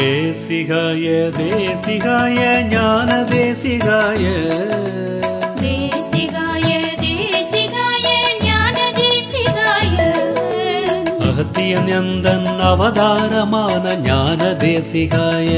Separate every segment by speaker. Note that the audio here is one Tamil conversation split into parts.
Speaker 1: தேசிகாய தேசிகாய ஞான தேசிகாய.
Speaker 2: தேசிகாய தேசிகாய ஞான தேசிகாய.
Speaker 1: அகத்தியன் எந்தன் அவதாரமான ஞான தேசிகாய.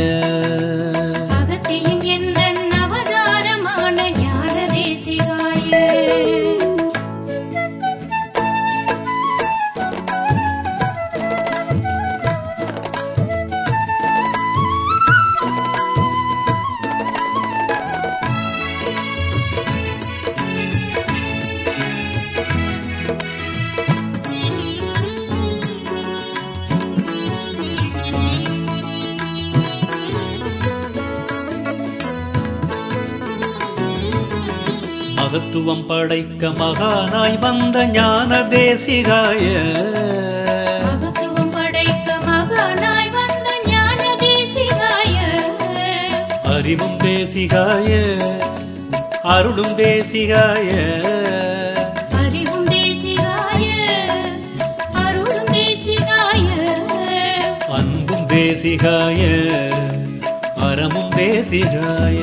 Speaker 1: மகத்துவம் படைக்க மகானாய் வந்த ஞான தேசிகாய.
Speaker 2: மகத்துவம் படைக்க மகானாய் வந்த ஞான தேசிகாய.
Speaker 1: அறிவும் தேசிகாய அருளும் தேசிகாய.
Speaker 2: அறிவும் தேசிகாய அருளும் தேசிகாய.
Speaker 1: அன்பும் தேசிகாய அறமும் தேசிகாய.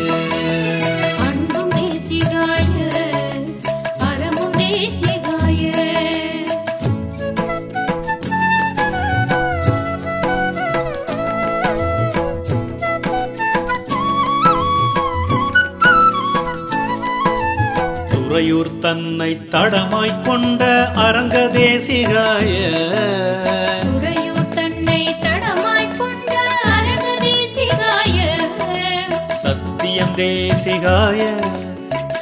Speaker 1: துறையூர் தன்னை தடமாய்க் கொண்ட அரங்க தேசிகாய
Speaker 2: துறையூர் தன்னை தடமாய்க் கொண்ட அரங்க தேசிகாய
Speaker 1: சத்தியம் தேசிகாய.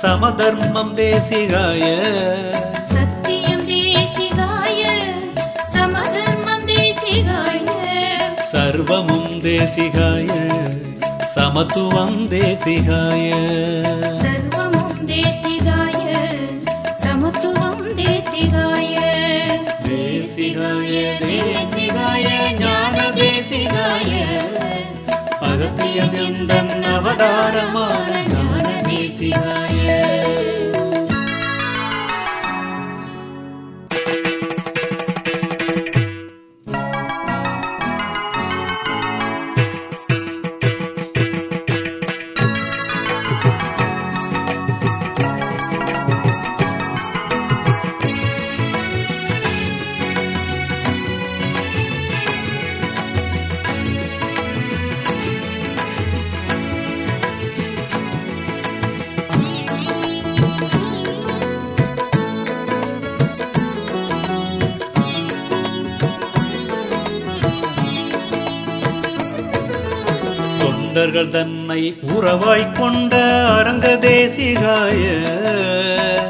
Speaker 1: சமதர்மம் தேசிகாய.
Speaker 2: சத்தியம் தேசிகாய சமதர்மம் தேசிகாய.
Speaker 1: சர்வமும் தேசிகாய சமத்துவம் தேசிகாய.
Speaker 2: சர்வமும் தேசிகாய சமத்துவம் தேசிகாய.
Speaker 1: தேசிகாய தேசிகாய ஞான தேசிகாய. அகத்தியம் எந்தன் அவதாரமான ஞான தேசிகாய. Música தொண்டர்கள் தன்னை உறவாய்க் கொண்ட அரங்க தேசிகாய.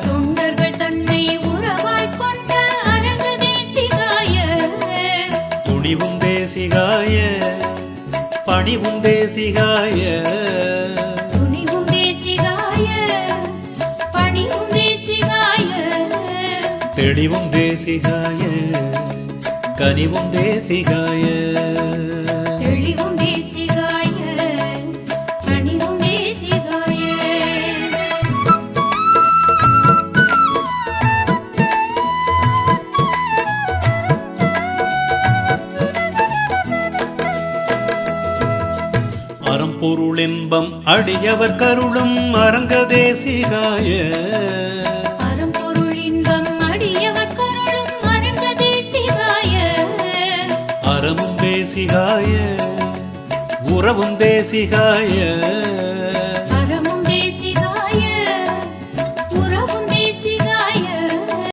Speaker 2: தொண்டர்கள் தன்னை உறவாய்க் கொண்ட அரங்க தேசிகாய.
Speaker 1: துணிவும் தேசிகாய பணிவும் தேசிகாய. தெளிவும் தேசிகாய கனிவும் தேசிகாய.
Speaker 2: அறம்பொருள் இன்பம் அடியவர் கருளும் அரங்க தேசிகாய
Speaker 1: அறமும் தேசிகாய உறவும் தேசிகாய.